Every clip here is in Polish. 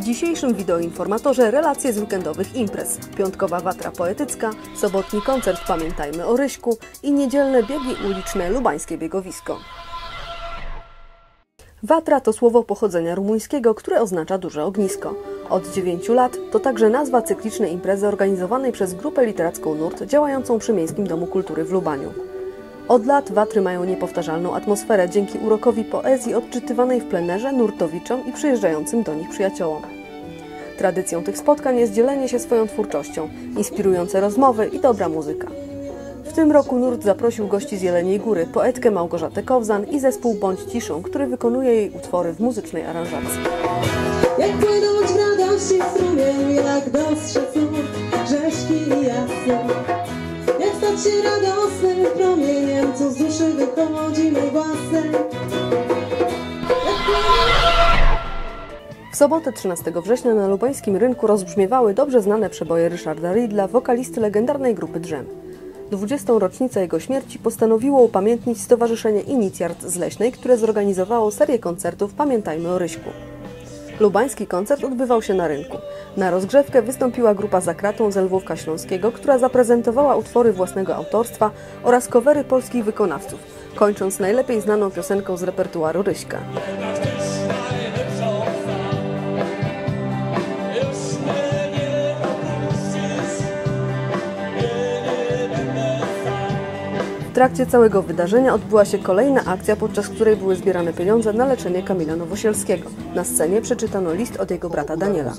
dzisiejszym wideoinformatorze relacje z weekendowych imprez. Piątkowa watra poetycka, sobotni koncert Pamiętajmy o Ryśku i niedzielne biegi uliczne Lubańskie Biegowisko. Watra to słowo pochodzenia rumuńskiego, które oznacza duże ognisko. Od 9 lat to także nazwa cyklicznej imprezy organizowanej przez grupę literacką Nurt działającą przy Miejskim Domu Kultury w Lubaniu. Od lat Watry mają niepowtarzalną atmosferę dzięki urokowi poezji odczytywanej w plenerze nurtowiczom i przyjeżdżającym do nich przyjaciołom. Tradycją tych spotkań jest dzielenie się swoją twórczością, inspirujące rozmowy i dobra muzyka. W tym roku Nurt zaprosił gości z Jeleniej Góry, poetkę Małgorzatę Kowzan i zespół Bądź Ciszą, który wykonuje jej utwory w muzycznej aranżacji. Jak płynąć w radości strumień, jak dostrzec rzeźki i jasny. Jak stać się radosnym promieniem, duszy. W sobotę 13 września na lubańskim rynku rozbrzmiewały dobrze znane przeboje Ryszarda Ridla, wokalisty legendarnej grupy Drzem. 20. rocznicę jego śmierci postanowiło upamiętnić Stowarzyszenie Inicjart z Leśnej, które zorganizowało serię koncertów Pamiętajmy o Ryśku. Lubański koncert odbywał się na rynku. Na rozgrzewkę wystąpiła grupa Zakratą z Lwówka Śląskiego, która zaprezentowała utwory własnego autorstwa oraz covery polskich wykonawców, kończąc najlepiej znaną piosenką z repertuaru Ryśka. Trakcie całego wydarzenia odbyła się kolejna akcja, podczas której były zbierane pieniądze na leczenie Kamila Nowosielskiego. Na scenie przeczytano list od jego brata Daniela.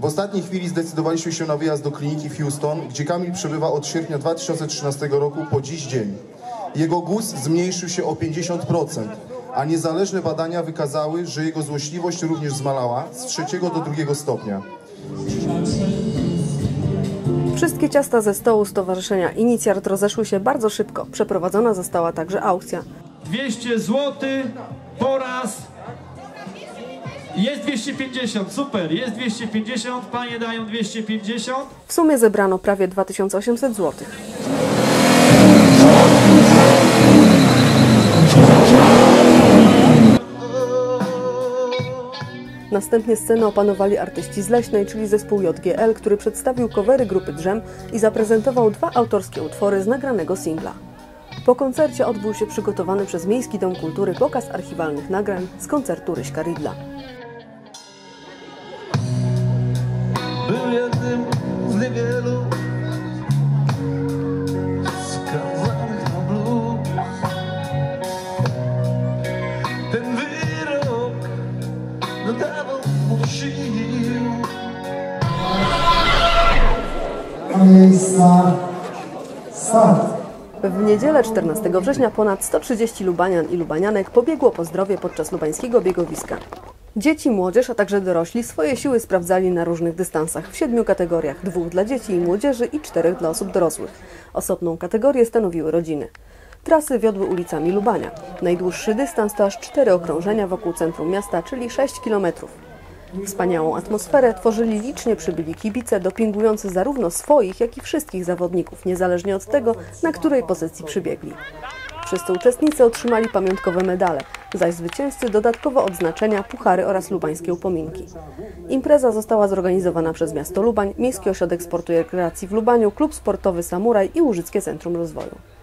W ostatniej chwili zdecydowaliśmy się na wyjazd do kliniki w Houston, gdzie Kamil przebywa od sierpnia 2013 roku po dziś dzień. Jego guz zmniejszył się o 50%, a niezależne badania wykazały, że jego złośliwość również zmalała z trzeciego do drugiego stopnia. Wszystkie ciasta ze stołu Stowarzyszenia Inicjart rozeszły się bardzo szybko. Przeprowadzona została także aukcja. 200 zł po raz. Jest 250, super, jest 250, panie dają 250. W sumie zebrano prawie 2800 zł. Następnie scenę opanowali artyści z Leśnej, czyli zespół JGL, który przedstawił covery grupy Drzem i zaprezentował dwa autorskie utwory z nagranego singla. Po koncercie odbył się przygotowany przez Miejski Dom Kultury pokaz archiwalnych nagrań z koncertu Ryśka Ridla. Był jednym z niewielu W niedzielę 14 września ponad 130 lubanian i lubanianek pobiegło po zdrowie podczas lubańskiego biegowiska. Dzieci, młodzież, a także dorośli swoje siły sprawdzali na różnych dystansach w siedmiu kategoriach, dwóch dla dzieci i młodzieży i czterech dla osób dorosłych. Osobną kategorię stanowiły rodziny. Trasy wiodły ulicami Lubania. Najdłuższy dystans to aż cztery okrążenia wokół centrum miasta, czyli 6 kilometrów. Wspaniałą atmosferę tworzyli licznie przybyli kibice, dopingujący zarówno swoich, jak i wszystkich zawodników, niezależnie od tego, na której pozycji przybiegli. Wszyscy uczestnicy otrzymali pamiątkowe medale, zaś zwycięzcy dodatkowo odznaczenia, puchary oraz lubańskie upominki. Impreza została zorganizowana przez miasto Lubań, Miejski Ośrodek Sportu i Rekreacji w Lubaniu, Klub Sportowy Samuraj i Łużyckie Centrum Rozwoju.